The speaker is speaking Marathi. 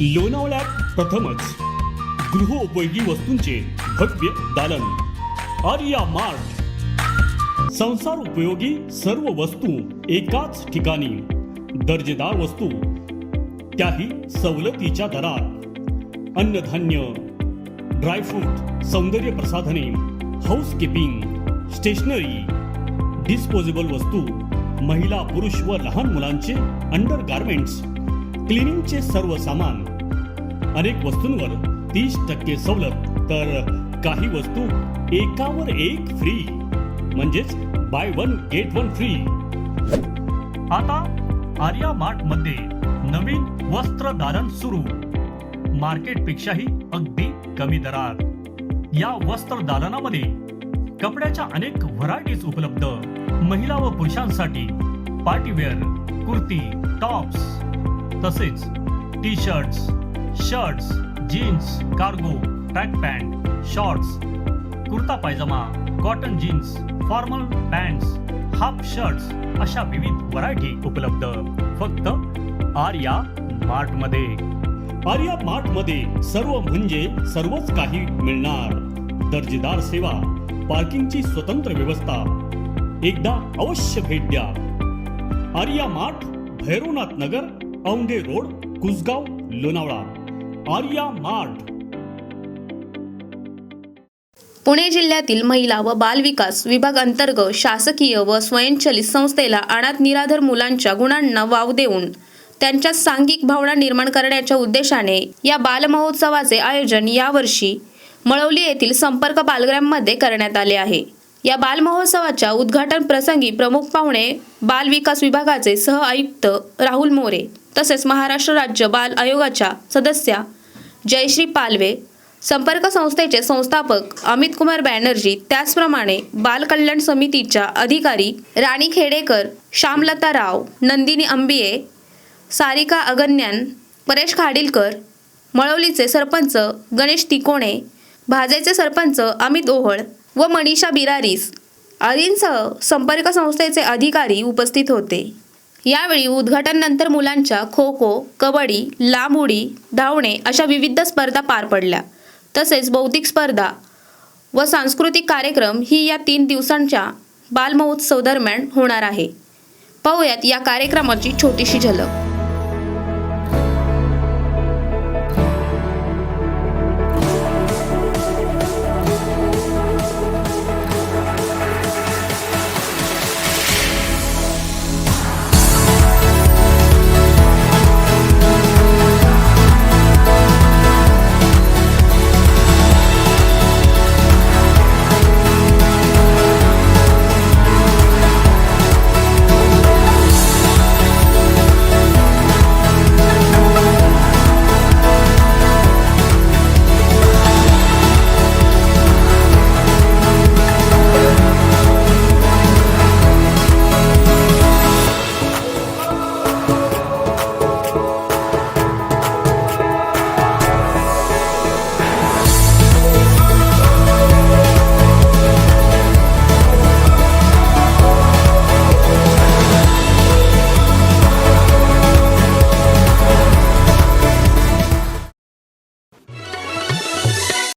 लोणावळ्यात प्रथमच गृहोपयोगी वस्तूंचे भव्य दालन. आर्या मार्ट. संसार उपयोगी सर्व वस्तू एकाच ठिकाणी. दर्जेदार वस्तू त्याही सवलतीच्या दरात. अन्नधान्य ड्रायफ्रूट सौंदर्य प्रसाधने हाऊसकीपिंग स्टेशनरी डिस्पोजेबल वस्तू महिला पुरुष व लहान मुलांचे अंडर गार्मेंट्स क्लिनिंगचे सर्व सामान अनेक वस्तूंवर तीस टक्के सवलत तर काही वस्तू एकावर एक फ्री म्हणजेच buy one get one free आता आर्या मार्टमध्ये नवीन वस्त्रदालन सुरू. मार्केटपेक्षाही अगदी कमी दरात. या वस्त्र दालनामध्ये कपड्याच्या अनेक व्हरायटीज उपलब्ध. महिला व पुरुषांसाठी पार्टीवेअर कुर्ती टॉप्स तसेच T shirts shirts jeans cargo track pant shorts kurta pyjama cotton jeans formal pants half shirts अशा विविध व्हरायटी उपलब्ध. फक्त आर्या मार्टमध्ये आर्या मार्टमध्ये सर्व म्हणजे सर्वच काही मिळणार. दर्जेदार सेवा पार्किंगची स्वतंत्र व्यवस्था. एकदा अवश्य भेट द्या. Arya mart Bhairavnath Nagar Aundhe road Kusgaon Lonavala. Arya mart. Pune जिल्ह्यातील महिला व बाल विकास विभाग अंतर्गत शासकीय व स्वयंचलित संस्थेला अनाथ निराधार मुलांच्या गुणांना वाव देऊन त्यांच्या सांघिक भावना निर्माण करण्याच्या उद्देशाने या बालमहोत्सवाचे आयोजन यावर्षी मळवली येथील संपर्क बालग्राममध्ये करण्यात आले आहे. या बालमहोत्सवाच्या उद्घाटन प्रसंगी प्रमुख पाहुणे बाल विकास विभागाचे सह आयुक्त राहुल मोरे तसेच महाराष्ट्र राज्य बाल आयोगाच्या सदस्या जयश्री पालवे संपर्क संस्थेचे संस्थापक अमित कुमार बॅनर्जी त्याचप्रमाणे बाल कल्याण समितीच्या अधिकारी राणी खेडेकर श्यामलता राव नंदिनी अंबिये सारिका अगन्यान परेश खाडीलकर मळवलीचे सरपंच गणेश तिकोणे भाजेचे सरपंच अमित ओहळ व मनीषा बिरारीस आदींसह संपर्क संस्थेचे अधिकारी उपस्थित होते. यावेळी उद्घाटनानंतर मुलांच्या खो खो कबड्डी लांब उडी धावणे अशा विविध स्पर्धा पार पडल्या. तसेच बौद्धिक स्पर्धा व सांस्कृतिक कार्यक्रम ही या तीन दिवसांच्या बालमहोत्सव दरम्यान होणार आहे. पाहुयात या कार्यक्रमाची छोटीशी झलक.